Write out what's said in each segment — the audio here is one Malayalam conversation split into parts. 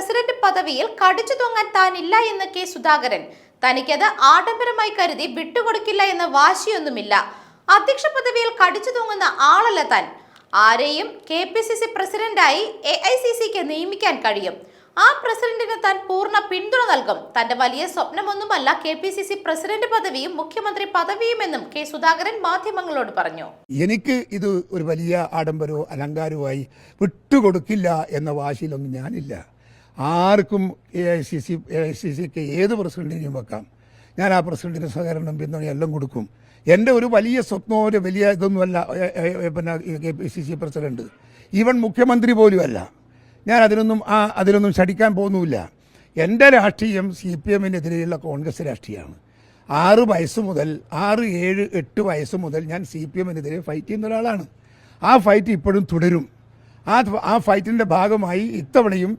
പ്രസിഡന്റ് പദവിയിൽ കടിച്ചു തൂങ്ങാൻ താനില്ല എന്ന് കെ സുധാകരൻ. തനിക്കത് ആഡംബരമായി കരുതി വിട്ടുകൊടുക്കില്ല എന്ന വാശിയൊന്നുമില്ല. അധ്യക്ഷ പദവിയിൽ കടിച്ചു തൂങ്ങുന്ന ആളല്ല താൻ. ആരെയും കെ പി സി സി പ്രസിഡന്റായി എ ഐ സി സിക്ക് നിയമിക്കാൻ കഴിയും. ആ പ്രസിഡന്റിന് താൻ പൂർണ പിന്തുണ നൽകും. തന്റെ വലിയ സ്വപ്നമൊന്നുമല്ല K P C C president പദവിയും മുഖ്യമന്ത്രി പദവിയും എന്നും കെ സുധാകരൻ മാധ്യമങ്ങളോട് പറഞ്ഞു. എനിക്ക് ഇത് ഒരു വലിയ ആഡംബരവും അലങ്കാരവുമായി വിട്ടുകൊടുക്കില്ല എന്ന വാശിയിലൊന്നും ഞാനില്ല. ആർക്കും A I C C A I C സിക്ക് ഏത് പ്രസിഡന്റിനെയും വെക്കാം. ഞാൻ ആ പ്രസിഡന്റിന് സഹകരണം പിന്തുണ എല്ലാം കൊടുക്കും. എന്റെ ഒരു വലിയ സ്വപ്നമോ ഒരു വലിയ ഇതൊന്നുമല്ല പിന്നെ K P C C president. Even മുഖ്യമന്ത്രി പോലുമല്ല ഞാൻ അതിനൊന്നും ആ അതിനൊന്നും ശടിക്കാൻ പോകുന്നുമില്ല. എന്റെ രാഷ്ട്രീയം സി പി എമ്മിനെതിരെയുള്ള കോൺഗ്രസ് രാഷ്ട്രീയമാണ്. ആറ് വയസ്സ് മുതൽ ആറ് ഏഴ് എട്ട് വയസ്സ് മുതൽ ഞാൻ സി പി എമ്മിനെതിരെ ഫൈറ്റ് ചെയ്യുന്ന ഒരാളാണ്. ആ ഫൈറ്റ് ഇപ്പോഴും തുടരും. ആ ആ ഫൈറ്റിന്റെ ഭാഗമായി ഇത്തവണയും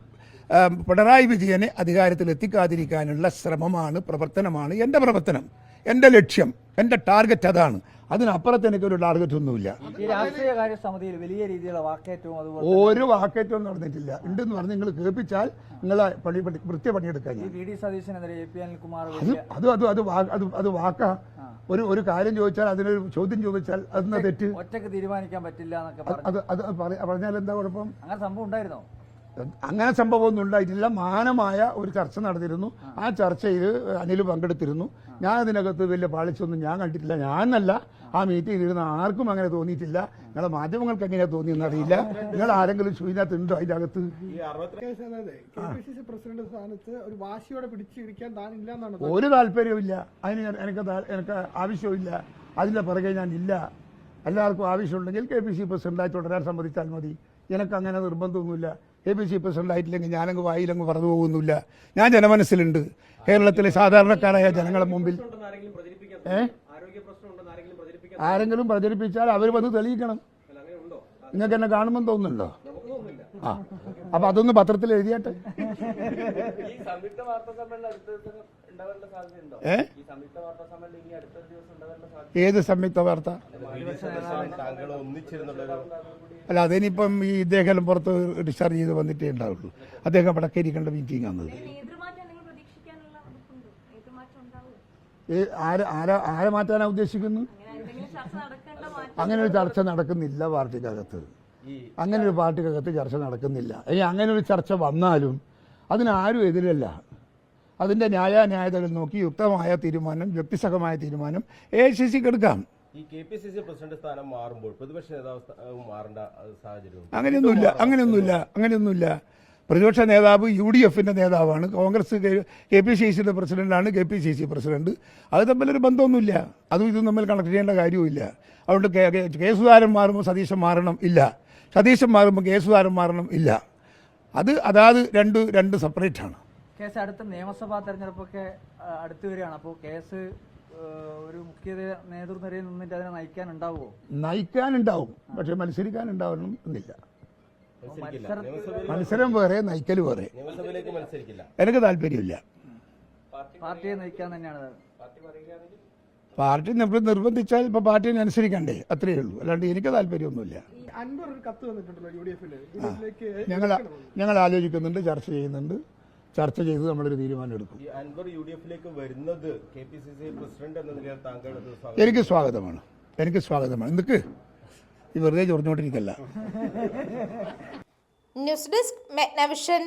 പിണറായി വിജയനെ അധികാരത്തിൽ എത്തിക്കാതിരിക്കാനുള്ള ശ്രമമാണ് പ്രവർത്തനമാണ് എന്റെ പ്രവർത്തനം എന്റെ ലക്ഷ്യം എന്റെ ടാർഗറ്റ് അതാണ്. അതിനപ്പുറത്ത് എനിക്കൊരു ടാർഗറ്റ് ഒന്നുമില്ല. വലിയ രീതിയിലുള്ള വാക്കേറ്റവും ഒരു വാക്കേറ്റവും നടന്നിട്ടില്ല. ഉണ്ടെന്ന് പറഞ്ഞ് നിങ്ങൾ കേൾപ്പിച്ചാൽ നിങ്ങളെ പണി വൃത്തി പണിയെടുക്കാൻ അത് അത് അത് അത് അത് വാക്ക. ഒരു ഒരു കാര്യം ചോദിച്ചാൽ അതിനൊരു ചോദ്യം ചോദിച്ചാൽ അതിന് തെറ്റ്? ഒറ്റയ്ക്ക് തീരുമാനിക്കാൻ പറ്റില്ല അത് അത് പറഞ്ഞാൽ എന്താ കുഴപ്പം? അങ്ങനെ സംഭവം ഉണ്ടായിരുന്നോ? അങ്ങനെ സംഭവമൊന്നും ഉണ്ടായിട്ടില്ല മാനമായ ഒരു ചർച്ച നടന്നിരുന്നു. ആ. ചർച്ചയിൽ അനിൽ പങ്കെടുത്തിരുന്നു. ഞാൻ അതിനകത്ത് വലിയ പാളിച്ചൊന്നും ഞാൻ കണ്ടിട്ടില്ല. ഞാനല്ല ആ. മീറ്റിംഗിൽ ഇരുന്ന ആർക്കും അങ്ങനെ തോന്നിയിട്ടില്ല. നിങ്ങളെ മാധ്യമങ്ങൾക്ക് എങ്ങനെയാ തോന്നിയെന്ന് അറിയില്ല. നിങ്ങൾ ആരെങ്കിലും ചോദിക്കാത്ത ഉണ്ടോ അതിന്റെ അകത്ത് പ്രസിഡന്റ് സ്ഥാനത്ത് ഒരു വാശിയോടെ പിടിച്ചിരിക്കാൻ താനില്ല എന്നാണ് ഒരു താല്പര്യവുമില്ല. അതിന് ഞാൻ- എനിക്ക് എനിക്ക് ആവശ്യമില്ല അതിന്റെ പുറകെ ഞാൻ ഇല്ല എല്ലാവർക്കും ആവശ്യമുണ്ടെങ്കിൽ കെ പി സി പ്രസിഡന്റായി തുടരാൻ സമ്മതിച്ചാൽ മതി. എനിക്ക് അങ്ങനെ നിർബന്ധമൊന്നുമില്ല. കെ പി സി പ്രസിഡന്റ് ആയിട്ടില്ലെങ്കിൽ ഞാനങ്ങ് വായിലങ്ങ് പറഞ്ഞു പോകുന്നില്ല. ഞാൻ ജനമനസ്സിലുണ്ട്. കേരളത്തിലെ സാധാരണക്കാരായ ജനങ്ങളെ മുമ്പിൽ. ഏ? ആരെങ്കിലും പ്രചരിപ്പിച്ചാൽ അവർ വന്ന് തെളിയിക്കണം. നിങ്ങൾക്ക് എന്നെ കാണുമെന്ന് തോന്നുന്നുണ്ടോ? ആ. അപ്പൊ അതൊന്ന് പത്രത്തിൽ എഴുതിയാട്ടെ. ഏ? ഏത് സംയുക്ത വാർത്ത? അല്ല അതിനിപ്പം ഈ ഇദ്ദേഹം പുറത്ത് ഡിസ്ചാർജ് ചെയ്ത് വന്നിട്ടേ ഉണ്ടാവുള്ളൂ. അദ്ദേഹം വടക്കേരിക്കേണ്ട മീറ്റിംഗ് ആണത് ആരെ ആരാ ആരെ മാറ്റാനാ ഉദ്ദേശിക്കുന്നു അങ്ങനെ എന്തെങ്കിലും ചർച്ച നടക്കേണ്ട മാറ്റം അങ്ങനെ ഒരു ചർച്ച നടക്കുന്നില്ല പാർട്ടിക്കകത്ത്. അങ്ങനെ ഒരു പാർട്ടിക്കകത്ത് ചർച്ച നടക്കുന്നില്ല. ഇനി അങ്ങനെ ഒരു ചർച്ച വന്നാലും അതിനാരും എതിരല്ല. അതിന്റെ ന്യായാന്യായതകൾ നോക്കി യുക്തമായ തീരുമാനം യുക്തിസഹമായ തീരുമാനം എ ഐ സി സിക്ക് എടുക്കാം. ഈ K P C C president സ്ഥാനം മാറുമ്പോൾ പ്രതിപക്ഷ നേതാവ് മാറേണ്ട സാഹചര്യം അങ്ങനെയൊന്നുമില്ല അങ്ങനെയൊന്നുമില്ല അങ്ങനെയൊന്നുമില്ല. പ്രതിപക്ഷ നേതാവ് യു ഡി എഫിന്റെ നേതാവാണ്. കോൺഗ്രസ് കെ പി സി സിയുടെ പ്രസിഡന്റാണ് K P C C president. അത് തമ്മിലൊരു ബന്ധമൊന്നുമില്ല. അതും ഇതും തമ്മിൽ കണക്ട് ചെയ്യേണ്ട കാര്യവുമില്ല. അതുകൊണ്ട് കെ സുധാരൻ മാറുമ്പോൾ സതീശൻ മാറണം ഇല്ല. സതീശൻ മാറുമ്പോൾ കെ സുധാരൻ മാറണം ഇല്ല. അത് അതാത് രണ്ട് രണ്ട് സെപ്പറേറ്റ് ആണ് കേസ് അടുത്ത നിയമസഭാ തെരഞ്ഞെടുപ്പൊക്കെ അടുത്തു വരികയാണ്. അപ്പോൾ കേസ് ഒരു മുഖ്യ നേതൃനിരയിൽ നിന്നിട്ട് അതിനെ നയിക്കാൻ ഉണ്ടാവുമോ നയിക്കാനുണ്ടാവും. പക്ഷെ മത്സരിക്കാനുണ്ടാവണം എന്നില്ല. മത്സരിക്കില്ല മത്സരം വേറെ നയിക്കൽ വേറെ. എനിക്ക് താല്പര്യമില്ല. പാർട്ടിയെ നയിക്കാൻ തന്നെയാണ് പാർട്ടി നമ്മൾ നിർബന്ധിച്ചാൽ ഇപ്പൊ പാർട്ടിനെ അനുസരിക്കണ്ടേ? അത്രയേ ഉള്ളൂ. അല്ലാണ്ട് എനിക്ക് താല്പര്യമൊന്നുമില്ല. ഞങ്ങൾ ഞങ്ങൾ ആലോചിക്കുന്നുണ്ട് ചർച്ച ചെയ്യുന്നുണ്ട്. ചർച്ച ചെയ്ത് നമ്മളൊരു തീരുമാനം എടുക്കും. അൻവർ യു വരുന്നത് K P C C president എന്ന നിലയിൽ താങ്കൾ അത് സ്വാഗതം. എനിക്ക് സ്വാഗതമാണ്. എനിക്ക് സ്വാഗതമാണ്. എന്തൊക്കെ? ഈ വെറുതെ ചൊറിഞ്ഞോണ്ടിരിക്കല്ല. News desk മെഗ്നവിഷൻ